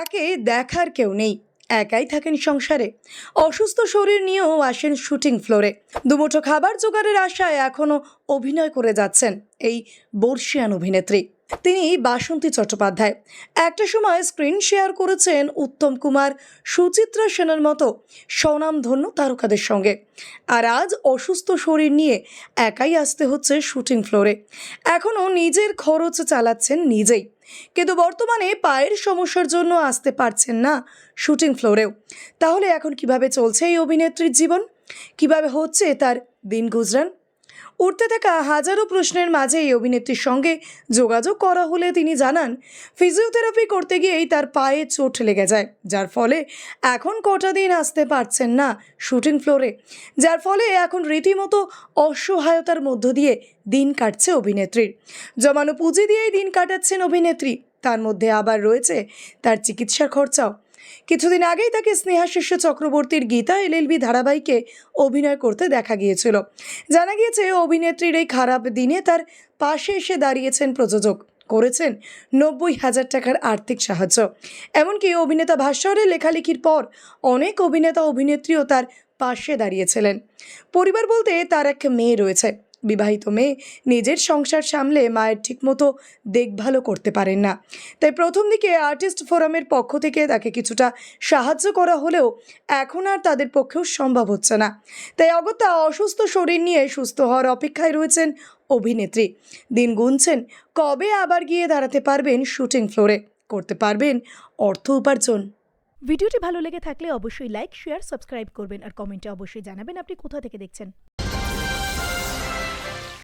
তাকে দেখার কেউ নেই। একাই থাকেন সংসারে। অসুস্থ শরীর নিয়েও আসেন শুটিং ফ্লোরে। দুমুঠো খাবার জোগাড়ের আশায় এখনও অভিনয় করে যাচ্ছেন এই বর্ষিয়ান অভিনেত্রী। তিনি বাসন্তী চট্টোপাধ্যায়। একটা সময় স্ক্রিন শেয়ার করেছেন উত্তম কুমার, সুচিত্রা সেনের মতো স্বনামধন্য তারকাদের সঙ্গে। আর আজ অসুস্থ শরীর নিয়ে একাই আসতে হচ্ছে শুটিং ফ্লোরে। এখনও নিজের খরচ চালাচ্ছেন নিজেই। কিন্তু বর্তমানে পায়ের সমস্যার জন্য আসতে পারছেন না শুটিং ফ্লোরেও। তাহলে এখন কীভাবে চলছে এই অভিনেত্রীর জীবন? কীভাবে হচ্ছে তার দিন গুজরান? উঠতে থাকা হাজারো প্রশ্নের মাঝে এই অভিনেত্রীর সঙ্গে যোগাযোগ করা হলে তিনি জানান, ফিজিওথেরাপি করতে গিয়েই তার পায়ে চোট লেগে যায়, যার ফলে এখন কটা দিন আসতে পারছেন না শুটিং ফ্লোরে। যার ফলে এখন রীতিমতো অসহায়তার মধ্য দিয়ে দিন কাটছে অভিনেত্রীর। জমানো পুঁজি দিয়েই দিন কাটাচ্ছেন অভিনেত্রী। তার মধ্যে আবার রয়েছে তার চিকিৎসার খরচাও। কিছুদিন আগেই তাকে স্নেহা স্নেহাশিষ্য চক্রবর্তীর গীতা এলএলবি ধারাবাহিকে অভিনয় করতে দেখা গিয়েছিল। জানা গিয়েছে, অভিনেত্রীর এই খারাপ দিনে তার পাশে এসে দাঁড়িয়েছেন প্রযোজক। করেছেন নব্বই হাজার টাকার আর্থিক সাহায্য। এমনকি অভিনেতা ভাস্বরের লেখালেখির পর অনেক অভিনেতা অভিনেত্রীও তার পাশে দাঁড়িয়েছিলেন। পরিবার বলতে তার এক মেয়ে রয়েছে। বিবাহিত মেয়ে নিজের সংসার সামলে মায়ের ঠিকমতো দেখভালও করতে পারেন না। তাই প্রথম দিকে আর্টিস্ট ফোরামের পক্ষ থেকে তাকে কিছুটা সাহায্য করা হলেও এখন আর তাদের পক্ষেও সম্ভব হচ্ছে না। তাই অগত্যা অসুস্থ শরীর নিয়ে সুস্থ হওয়ার অপেক্ষায় রয়েছেন অভিনেত্রী। দিন গুনছেন, কবে আবার গিয়ে দাঁড়াতে পারবেন শুটিং ফ্লোরে? করতে পারবেন অর্থ উপার্জন। ভিডিওটি ভালো লেগে থাকলে অবশ্যই লাইক, শেয়ার, সাবস্ক্রাইব করবেন আর কমেন্টে অবশ্যই জানাবেন আপনি কোথা থেকে দেখছেন।